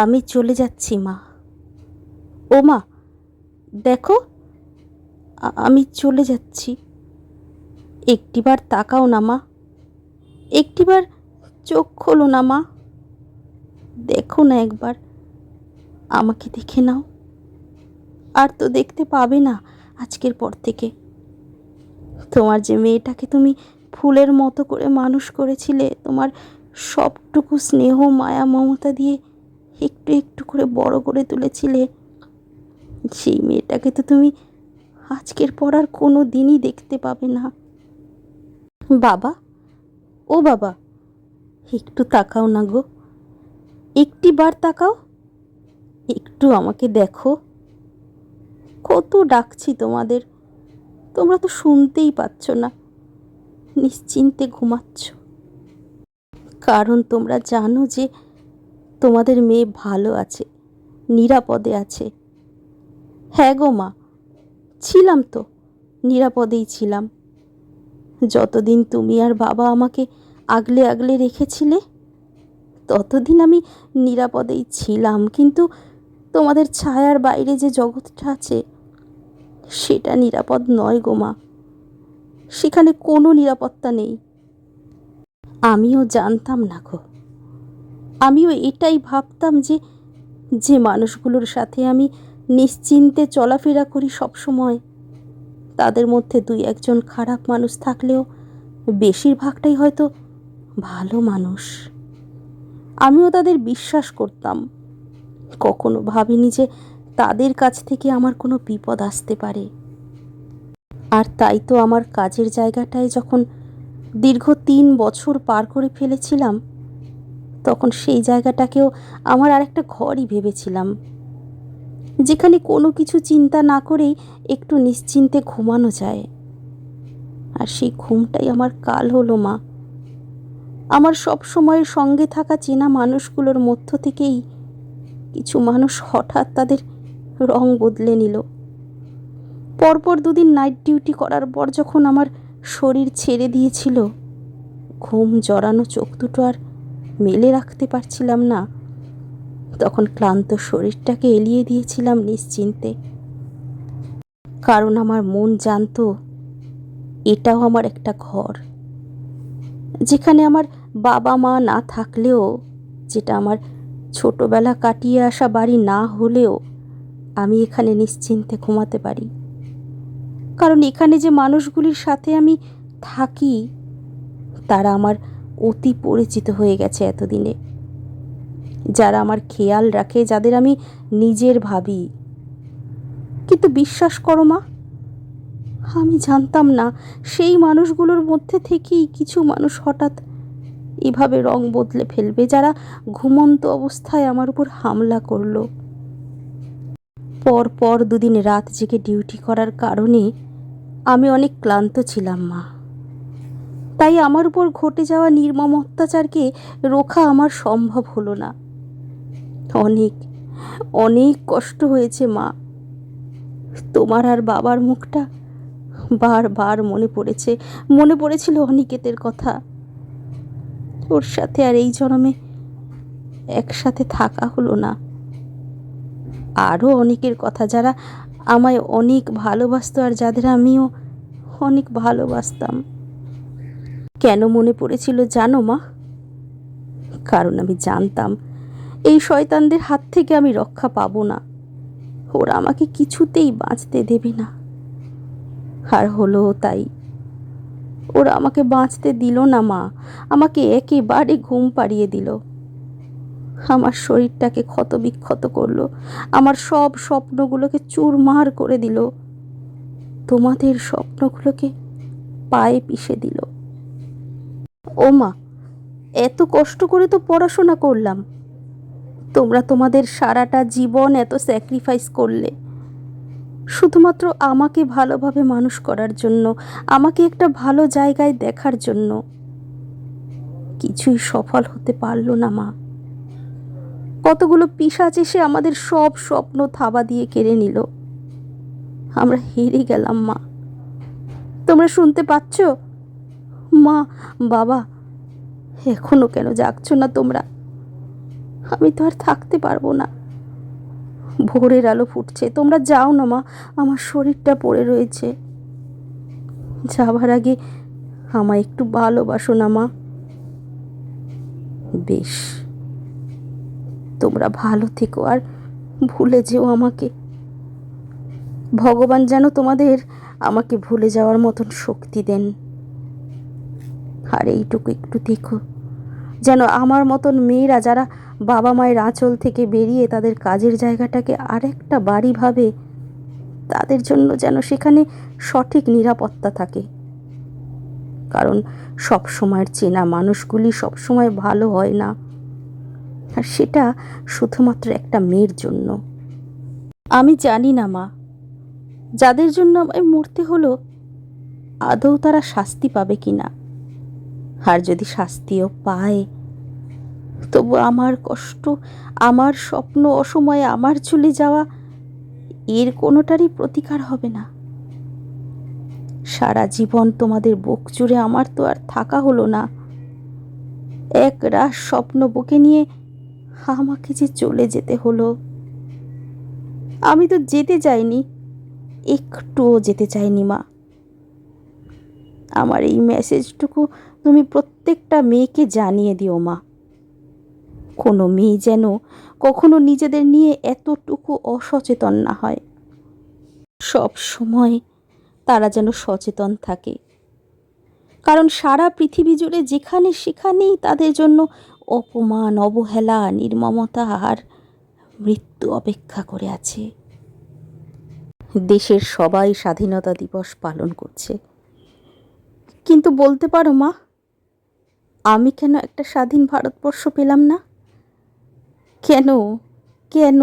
আমি চলে যাচ্ছি, মা। ও, মা, দেখো আমি চলে যাচ্ছি। একটিবার তাকাও না, মা। একটিবার চোখ খোলো না, মা। দেখো না একবার। আমাকে দেখে নাও। আর তো দেখতে পাবে না আজকের পর থেকে। তোমার যে মেয়েটাকে তুমি ফুলের মতো করে মানুষ করেছিলে, তোমার সবটুকু স্নেহ, মায়া, মমতা দিয়ে একটু একটু করে বড় করে তুলেছিলে। সেই মেয়েটাকে তো তুমি আজকের পর আর কোনো দিনই দেখতে পাবে না। বাবা, ও বাবা, একটু তাকাও না গো। একটি বার তাকাও, একটু আমাকে দেখো। কত ডাকছি তোমাদের, তোমরা তো শুনতেই পাচ্ছ না, নিশ্চিন্তে ঘুমাচ্ছ। কারণ তোমরা জানো যে তোমাদের মেয়ে ভালো আছে, নিরাপদে আছে। হ্যাঁ গো মা, ছিলাম তো, নিরাপদেই ছিলাম। যতদিন তুমি আর বাবা আমাকে আগলে আগলে রেখেছিলে, ততদিন আমি নিরাপদেই ছিলাম। কিন্তু তোমাদের ছায়ার বাইরে যে জগৎটা আছে, সেটা নিরাপদ নয় গো মা। সেখানে কোনো নিরাপত্তা নেই। আমিও জানতাম না গো। আমিও এটাই ভাবতাম যে যে মানুষগুলোর সাথে আমি নিশ্চিন্তে চলাফেরা করি সবসময়। তাদের মধ্যে দুই একজন খারাপ মানুষ থাকলেও বেশিরভাগটাই হয়তো ভালো মানুষ। আমিও তাদের বিশ্বাস করতাম। কখনো ভাবিনি যে তাদের কাছ থেকে আমার কোনো বিপদ আসতে পারে। আর তাই তো আমার কাজের জায়গাটায় যখন দীর্ঘ তিন বছর পার করে ফেলেছিলাম তখন সেই জায়গাটাকেও আমার আর একটা ঘরই ভেবেছিলাম। যেখানে কোনো কিছু চিন্তা না করেই একটু নিশ্চিন্তে ঘুমানো যায়। আর সেই ঘুমটাই আমার কাল হলো মা। আমার সব সময়ের সঙ্গে থাকা চেনা মানুষগুলোর মধ্য থেকেই কিছু মানুষ হঠাৎ তাদের রং বদলে নিল। পরপর দুদিন নাইট ডিউটি করার পর যখন আমার শরীর ছেড়ে দিয়েছিল, ঘুম জড়ানো চোখ দুটো আর মেলে রাখতে পারছিলাম না। তখন ক্লান্ত শরীরটাকে এলিয়ে দিয়েছিলাম নিশ্চিন্তে। কারণ আমার মন জানতো, এটাও আমার একটা ঘর। যেখানে আমার বাবা মা না থাকলেও, যেটা আমার ছোটবেলা কাটিয়ে আসা বাড়ি না হলেও, আমি এখানে নিশ্চিন্তে ঘুমাতে পারি। কারণ এখানে যে মানুষগুলির সাথে আমি থাকি, তারা আমার অতি পরিচিত হয়ে গেছে এতদিনে। যারা আমার খেয়াল রাখে, যাদের আমি নিজের ভাবি। কিন্তু বিশ্বাস করো মা, আমি জানতাম না সেই মানুষগুলোর মধ্যে থেকেই কিছু মানুষ হঠাৎ এভাবে রং বদলে ফেলবে, যারা ঘুমন্ত অবস্থায় আমার উপর হামলা করল। পর পর দুদিন রাত জেগে ডিউটি করার কারণে আমি অনেক ক্লান্ত ছিলাম মা। তাই আমার উপর ঘটে যাওয়া নির্মম অত্যাচারকে রোখা আমার সম্ভব হলো না। অনেক অনেক কষ্ট হয়েছে মা। তোমার আর বাবার মুখটা বারবার মনে পড়েছে, মনে পড়েছিল অনিকেতের কথা। ওর সাথে আর এই জন্মে একসাথে থাকা হলো না। আরও অনেকের কথা যারা আমায় অনেক ভালোবাসতো আর যাদের আমিও অনেক ভালোবাসতাম। কেন মনে পড়েছিল জানো মা? কারণ আমি জানতাম, এই শয়তানদের হাত থেকে আমি রক্ষা পাবো না। ওরা আমাকে কিছুতেই বাঁচতে দেবে না। আর হলো তাই। ওরা আমাকে বাঁচতে দিল না মা। আমাকে একেবারে ঘুম পাড়িয়ে দিল। আমার শরীরটাকে ক্ষতবিক্ষত করল। আমার সব স্বপ্নগুলোকে চুরমার করে দিল। তোমাদের স্বপ্নগুলোকে পায়ে পিষে দিল। ও মা এত কষ্ট করে তো পড়াশোনা করলাম। তোমরা তোমাদের সারাটা জীবন এত স্যাক্রিফাইস করলে। শুধুমাত্র আমাকে ভালোভাবে মানুষ করার জন্য, আমাকে একটা ভালো জায়গায় দেখার জন্য। কিছুই সফল হতে পারল না, মা। কতগুলো পিসাচ এসে আমাদের সব স্বপ্ন থাবা দিয়ে কেড়ে নিল। আমরা হেরে গেলাম, মা। তোমরা শুনতে পাচ্ছ? মা, বাবা, এখনও কেন জাগছো না তোমরা? আমি তো আর থাকতে পারব না। ভোরের আলো ফুটছে। তোমরা যাও না মা, আমার শরীরটা পড়ে রয়েছে। যাবার আগে আমায় একটু ভালোবাসো না মা। বেশ, তোমরা ভালো থেকো আর ভুলে যেও আমাকে। ভগবান যেন তোমাদের আমাকে ভুলে যাওয়ার মতন শক্তি দেন। আর এইটুকু একটু দেখো। যেন আমার মতন মেয়েরা যারা বাবা মায়ের আঁচল থেকে বেরিয়ে তাদের কাজের জায়গাটাকে আরেকটা বাড়ি ভাবে, তাদের জন্য যেন সেখানে সঠিক নিরাপত্তা থাকে। কারণ সব সময়ের চেনা মানুষগুলি সব সময় ভালো হয় না। আর সেটা শুধুমাত্র একটা মেয়ের জন্য। আমি জানি না মা, যাদের জন্য আমায় মরতে হলো, আদৌ তারা শাস্তি পাবে কি না আর যদি শাস্তিও পায়, তবু আমার কষ্ট, আমার স্বপ্ন অসময়ে আমার চলে যাওয়া, এর কোনোটারই প্রতিকার হবে না। সারা জীবন তোমাদের বুক জুড়ে আমার তো আর থাকা হলো না। এক রাস স্বপ্ন বুকে নিয়ে আমাকে যে চলে যেতে হলো। আমি তো যেতে চাইনি একটুও যেতে চাইনি মা। আমার এই মেসেজটুকু তুমি প্রত্যেকটা মেয়েকে জানিয়ে দিও মা। কোনো মেয়ে যেন কখনো নিজেদের নিয়ে এতটুকু অসচেতন না হয়। সব সময় তারা যেন সচেতন থাকে। কারণ সারা পৃথিবী জুড়ে যেখানে সেখানেই তাদের জন্য অপমান, অবহেলা, নির্মমতা আর মৃত্যু অপেক্ষা করে আছে। দেশের সবাই স্বাধীনতা দিবস পালন করছে। কিন্তু বলতে পারো মা আমি কেন একটা স্বাধীন ভারতবর্ষ পেলাম না? কেন কেন